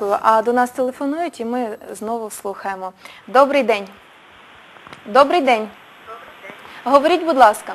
А до нас телефонують і ми знову слухаємо. Добрий день. Добрий день. Говоріть, будь ласка.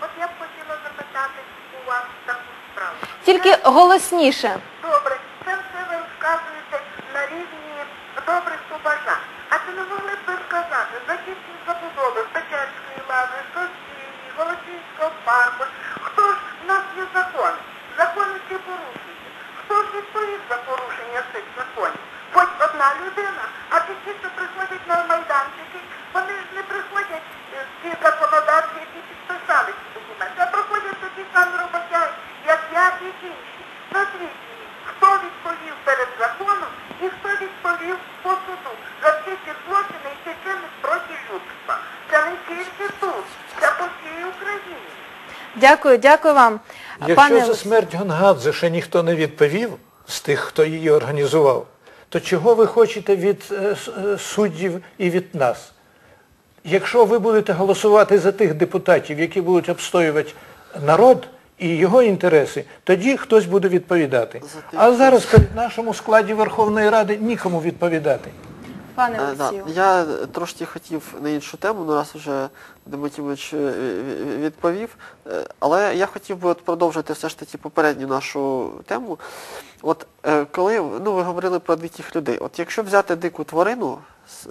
От я б хотіла запитати у вас таку справу. Тільки голосніше. Добре, це все ви розказуєте на рівні добрих побажань. А чи не могли б ви сказати, захисні забудови Печерської лави, Сосії, Голосівського парку, хто ж в нас є закон? Закони ці порушують. Хто ж відповість за порушення цих законів? Хоч одна людина, а ті, ті, що приходять на майданчики, вони ж не приходять е, ті законодавці, які підписали ці документи, а приходять такі самі роботяги, як я і інші. Назвіть мені, хто відповів перед законом і хто відповів по суду за всі ці злочини і ці чини проти людства. Це не тільки тут, це по всій Україні. Дякую, дякую вам. Якщо за смерть Гонгадзе ще ніхто не відповів з тих, хто її організував, то чого ви хочете від е, е, суддів і від нас? Якщо ви будете голосувати за тих депутатів, які будуть обстоювати народ і його інтереси, тоді хтось буде відповідати. А зараз перед нашому складі Верховної Ради нікому відповідати. пане Е, да. Олексію. Я трошки хотів на іншу тему, ну раз вже Дмитрович відповів. Е, Але я хотів би от продовжити все ж таки попередню нашу тему. От е, коли ну, ви говорили про диких людей, от якщо взяти дику тварину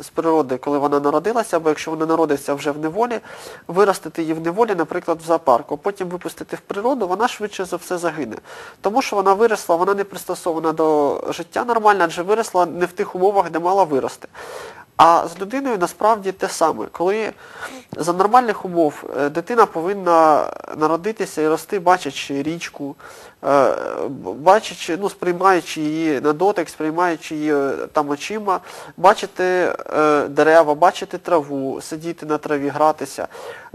з, природи, коли вона народилася, або якщо вона народиться вже в неволі, виростити її в неволі, наприклад, в зоопарку, потім випустити в природу, вона швидше за все загине. Тому що вона виросла, вона не пристосована до життя нормально, адже виросла не в тих умовах, де мала вирости. А з людиною насправді те саме. Коли за нормальних умов е, дитина повинна народитися і рости, бачачи річку, бачачи, ну, сприймаючи її на дотик, сприймаючи її е, там очима, бачити е, дерева, бачити траву, сидіти на траві, гратися,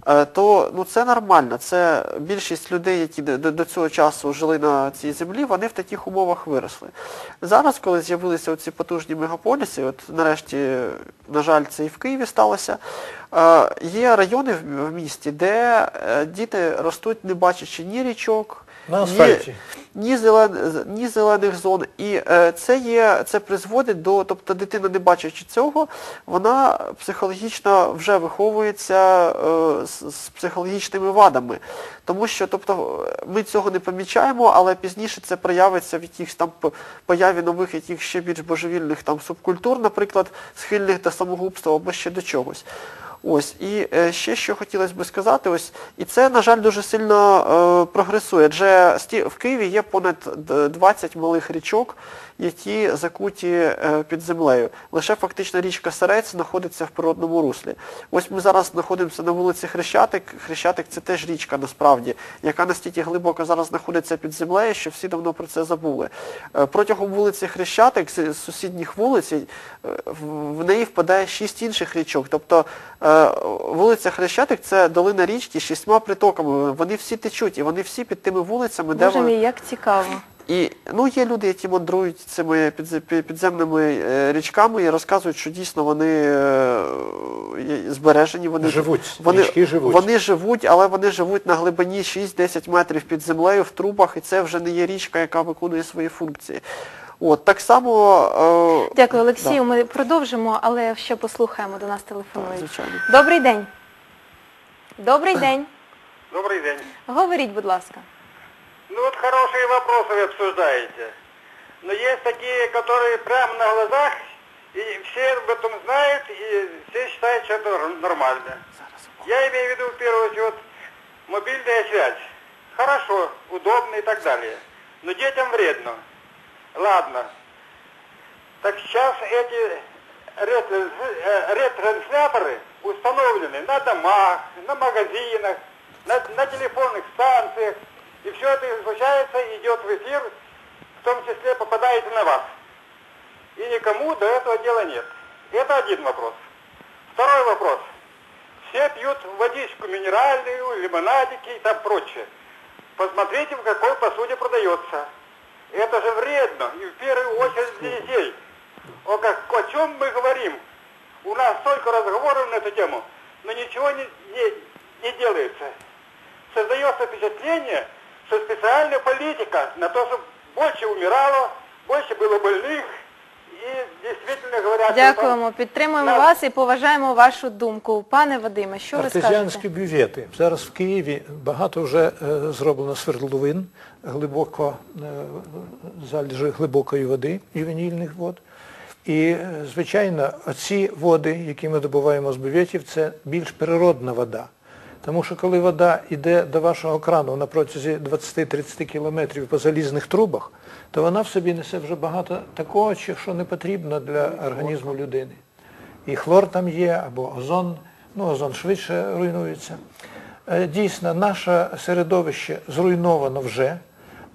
е, то ну, це нормально. Це більшість людей, які до, цього часу жили на цій землі, вони в таких умовах виросли. Зараз, коли з'явилися ці потужні мегаполіси, от нарешті, на жаль, це і в Києві сталося, е, є райони в, місті, де е, діти ростуть, не бачачи ні річок, На асфальті. ні, зелен, ні зелених зон. І е, це є, це призводить до, тобто дитина, не бачачи цього, вона психологічно вже виховується е, з, з психологічними вадами. Тому що, тобто, ми цього не помічаємо, але пізніше це проявиться в якихось там появі нових, яких ще більш божевільних там субкультур, наприклад, схильних до самогубства або ще до чогось. Ось, і е, ще що хотілося би сказати, ось, і це, на жаль, дуже сильно е, прогресує. Адже в Києві є понад 20 малих річок, які закуті е, під землею. Лише фактично річка Сарець знаходиться в природному руслі. Ось ми зараз знаходимося на вулиці Хрещатик. Хрещатик це теж річка насправді, яка настільки глибоко зараз знаходиться під землею, що всі давно про це забули. Протягом вулиці Хрещатик, з сусідніх вулиць, в- неї впадає шість інших річок. Тобто вулиця Хрещатик це долина річки з шістьма притоками. Вони всі течуть, і вони всі під тими вулицями, де Боже вони. мій, як цікаво. І ну, є люди, які мандрують цими підземними е, річками і розказують, що дійсно вони е, збережені, вони Живуть, вони, річки живуть. Вони живуть, але вони живуть на глибині 6-10 метрів під землею в трубах, і це вже не є річка, яка виконує свої функції. От так само е, Дякую, Олексію. да, Ми продовжимо, але ще послухаємо, до нас телефонують. звичайно. Добрий день. Добрий день. Добрый день. Говоріть, будь ласка. Ну вот хорошие вопросы вы обсуждаете. Но есть такие, которые прямо на глазах, и все об этом знают, и все считают, что это нор- нормально. Я имею в виду, в первую очередь, мобильная связь. Хорошо, удобно и так далее. Но детям вредно. Ладно. Так сейчас эти э, ретрансляторы установлены на домах, на магазинах, на, на телефонных станциях. И все это излучается, идет в эфир, в том числе попадает и на вас. И никому до этого дела нет. Это один вопрос. Второй вопрос. Все пьют водичку минеральную, лимонадики и там прочее. Посмотрите, в какой посуде продается. Это же вредно, и в первую очередь для детей. О, как, о чем мы говорим? У нас столько разговоров на эту тему, но ничего не, не, не делается. Создается впечатление, что специальная политика на то, чтобы больше умирало, больше было больных, Дякуємо, підтримуємо вас і поважаємо вашу думку. Пане Вадиме, що ви Артезіанські бювети. Зараз в Києві багато вже е, зроблено свердловин, глибоко е, залежи глибокої води, ювенільних вод. І, е, звичайно, оці води, які ми добуваємо з бюветів, це більш природна вода. Тому що коли вода йде до вашого крану на протязі 20-30 кілометрів по залізних трубах, то вона в собі несе вже багато такого, що не потрібно для організму людини. І хлор там є, або озон, ну озон швидше руйнується. Е, Дійсно, наше середовище зруйновано вже,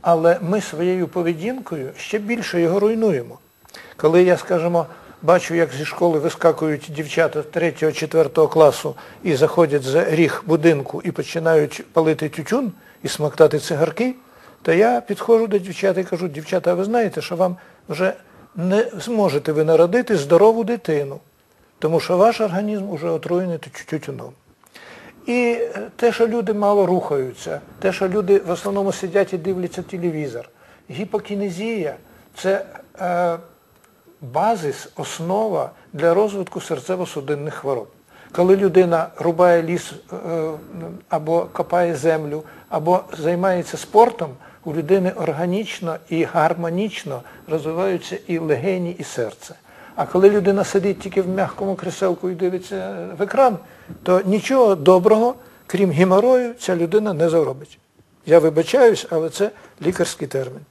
але ми своєю поведінкою ще більше його руйнуємо. Коли я, скажімо, бачу, як зі школи вискакують дівчата 3-4 класу і заходять за ріг будинку і починають палити тютюн і смоктати цигарки, то я підходжу до дівчат і кажу, дівчата, а ви знаєте, що вам вже не зможете ви народити здорову дитину, тому що ваш організм вже отруєний тю- тютюном. І е, те, що люди мало рухаються, те, що люди в основному сидять і дивляться телевізор. Гіпокінезія це е, базис, основа для розвитку серцево-судинних хвороб. Коли людина рубає ліс е, або копає землю, або займається спортом, у людини органічно і гармонічно розвиваються і легені, і серце. А коли людина сидить тільки в м'якому кріселку і дивиться в екран, то нічого доброго, крім геморою, ця людина не заробить. Я вибачаюсь, але це лікарський термін.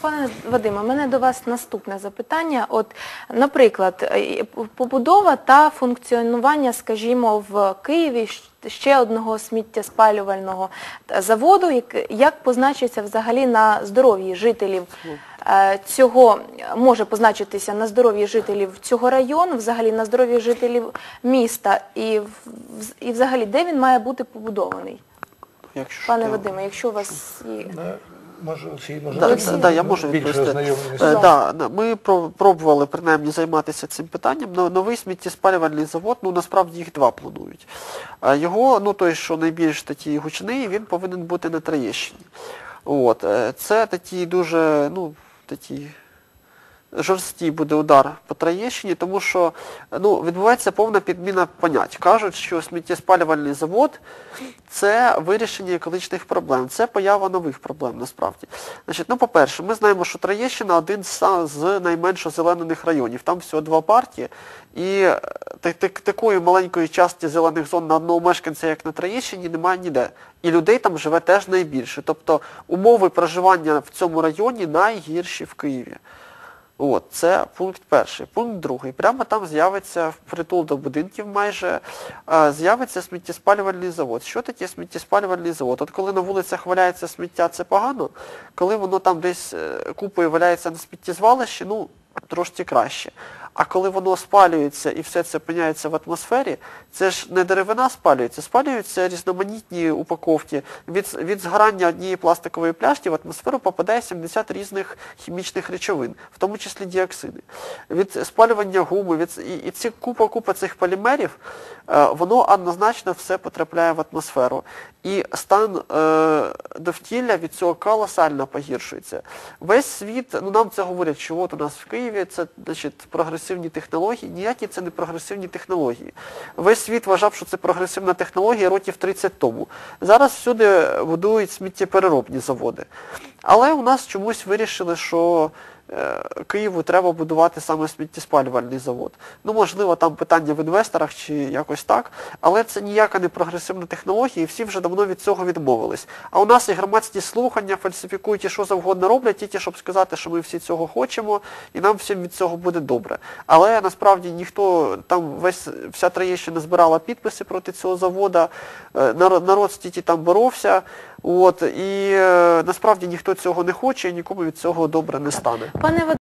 Пане Вадиме, у мене до вас наступне запитання. От, наприклад, е, побудова та функціонування, скажімо, в Києві ще одного сміттєспалювального заводу, як, позначиться взагалі на здоров'ї жителів е, цього, може позначитися на здоров'ї жителів цього району, взагалі на здоров'ї жителів міста, і, і взагалі де він має бути побудований? Якщо Пане Вадиме, якщо у вас є... Е, Може, Олексій, може, Да, да, да, я можу відповісти. Е, да, ми пробували принаймні займатися цим питанням. Но- Новий сміттєспалювальний завод, ну насправді їх два планують. Його, ну той, що найбільш такий гучний, він повинен бути на Троєщині. От, е, це такі дуже, ну, такий жорсткий буде удар по Троєщині, тому що ну, відбувається повна підміна понять. Кажуть, що сміттєспалювальний завод це вирішення екологічних проблем, це поява нових проблем насправді. Значить, ну, по-перше, ми знаємо, що Троєщина один з найменш озеленених районів. Там всього два парки, і е, так- так- такої маленької частки зелених зон на одного мешканця, як на Троєщині, немає ніде. І людей там живе теж найбільше. Тобто умови проживання в цьому районі найгірші в Києві. От, це пункт перший. Пункт другий. Прямо там з'явиться притул до будинків майже, з'явиться сміттєспалювальний завод. Що таке сміттєспалювальний завод? От коли на вулицях валяється сміття, це погано. Коли воно там десь е, купою валяється на сміттєзвалищі, ну, трошки краще. А коли воно спалюється і все це опиняється в атмосфері, це ж не деревина спалюється, спалюються різноманітні упаковки. Від, від згорання однієї пластикової пляшки в атмосферу попадає 70 різних хімічних речовин, в тому числі діоксиди. Від спалювання гуми, від, і, і ці купа-купа цих полімерів, е, воно однозначно все потрапляє в атмосферу. І стан е, довкілля від цього колосально погіршується. Весь світ, ну нам це говорять, що от у нас в Києві це значить, прогресивні технології. Ніякі це не прогресивні технології. Весь світ вважав, що це прогресивна технологія років 30 тому. Зараз всюди будують сміттєпереробні заводи. Але у нас чомусь вирішили, що Києву треба будувати саме сміттєспалювальний завод. Ну, можливо, там питання в інвесторах чи якось так, але це ніяка не прогресивна технологія, і всі вже давно від цього відмовились. А у нас і громадські слухання фальсифікують і що завгодно роблять, тільки щоб сказати, що ми всі цього хочемо, і нам всім від цього буде добре. Але насправді ніхто там весь вся Троєщина збирала підписи проти цього завода, е, народ, народ стільки там боровся. От, і е, насправді ніхто цього не хоче, і нікому від цього добре не стане. Пане